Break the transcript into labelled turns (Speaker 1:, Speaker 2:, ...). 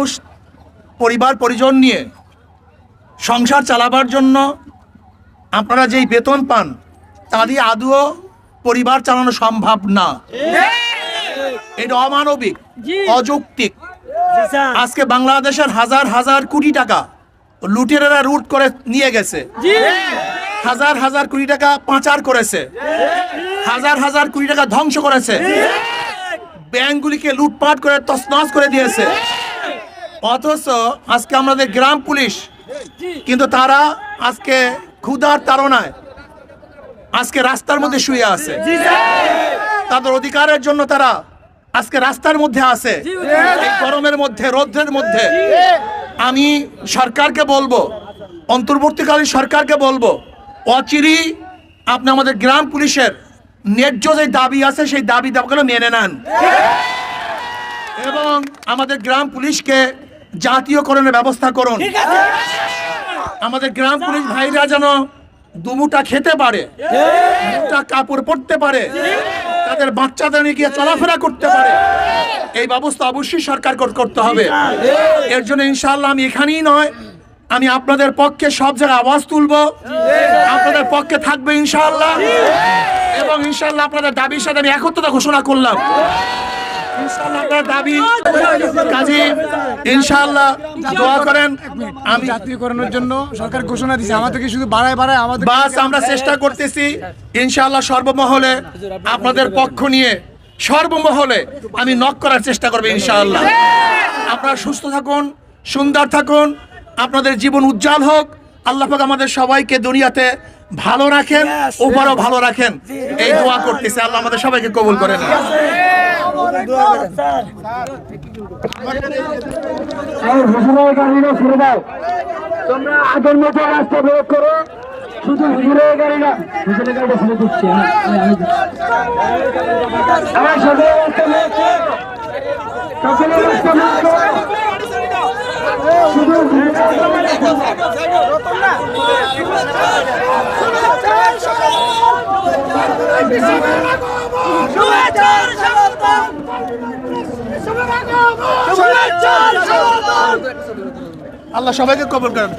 Speaker 1: মানুষ পরিবার পরিজন নিয়ে সংসার চালাবার জন্য আপনারা যেই বেতন পান তা দিয়ে আদৌ পরিবার চালানো সম্ভব না। এটা অমানবিক অযৌক্তিক। আজকে বাংলাদেশের হাজার হাজার কোটি টাকা লুটেরেরা রুট করে নিয়ে গেছে। হাজার হাজার কোটি টাকা পাচার করেছে। হাজার হাজার কোটি টাকা ধ্বংস করেছে। ব্যাংকগুলিকে লুটপাট করে তছনছ করে দিয়েছে। অথচ আজকে আমাদের গ্রাম পুলিশ কিন্তু তারা আজকে ক্ষুধার তাড়নায় আজকে রাস্তার মধ্যে শুয়ে আছে। তাদের অধিকারের জন্য তারা আজকে রাস্তার মধ্যে আছে। গরমের মধ্যে রৌদ্রের মধ্যে। আমি সরকারকে বলব অন্তর্বর্তীকালীন সরকারকে বলব অচিরি আপনি আমাদের গ্রাম পুলিশের ন্যায্য যে দাবি আছে সেই দাবি দাবিগুলো মেনে নেন? এবং আমাদের গ্রাম পুলিশকে জাতীয়করণের ব্যবস্থা করুন। আমাদের গ্রাম পুলিশ ভাইরা যেন দুমুটা খেতে পারে দুটা কাপড় পরতে পারে তাদের বাচ্চাদের নিয়ে গিয়ে চলাফেরা করতে পারে। এই ব্যবস্থা অবশ্যই সরকার করতে হবে। এর জন্য ইনশাআল্লাহ আমি এখানেই নয় আমি আপনাদের পক্ষে সব জায়গায় আওয়াজ তুলব। আপনাদের পক্ষে থাকবে ইনশাআল্লাহ। এবং ইনশাআল্লাহ আপনাদের দাবির সাথে আমি একত্রতা ঘোষণা করলাম। দাবি। কাজী ইনশাআল্লাহ দোয়া করেন। আমি
Speaker 2: জাতীয়করণের জন্য সরকার ঘোষণা দিয়েছে। আমাদেরকে শুধু বাড়ায় বাড়ায় আমাদের
Speaker 1: বাস আমরা চেষ্টা করতেছি ইনশাআল্লাহ সর্বমহলে আপনাদের পক্ষ নিয়ে সর্বমহলে আমি নক করার চেষ্টা করব ইনশাআল্লাহ। আপনারা সুস্থ থাকুন সুন্দর থাকুন আপনাদের জীবন উজ্জ্বল হোক। আল্লাহ পাক আমাদের সবাইকে দুনিয়াতে ভালো রাখেন ওপারও ভালো রাখেন। এই দোয়া করতেছে। আল্লাহ আমাদের সবাইকে কবুল করেন
Speaker 3: গাড়িটা ছেড়ে দাও তোমরা আগের মতো রাস্তা প্রয়োগ করো শুধু হুজুরের গাড়িটা হুজুরের গাড়িটা ছেড়ে দিচ্ছি আমি আমি আমি দিচ্ছি। আমার করো। শুধু হুজুরের
Speaker 1: আল্লাহ সবাইকে কবুল করেন।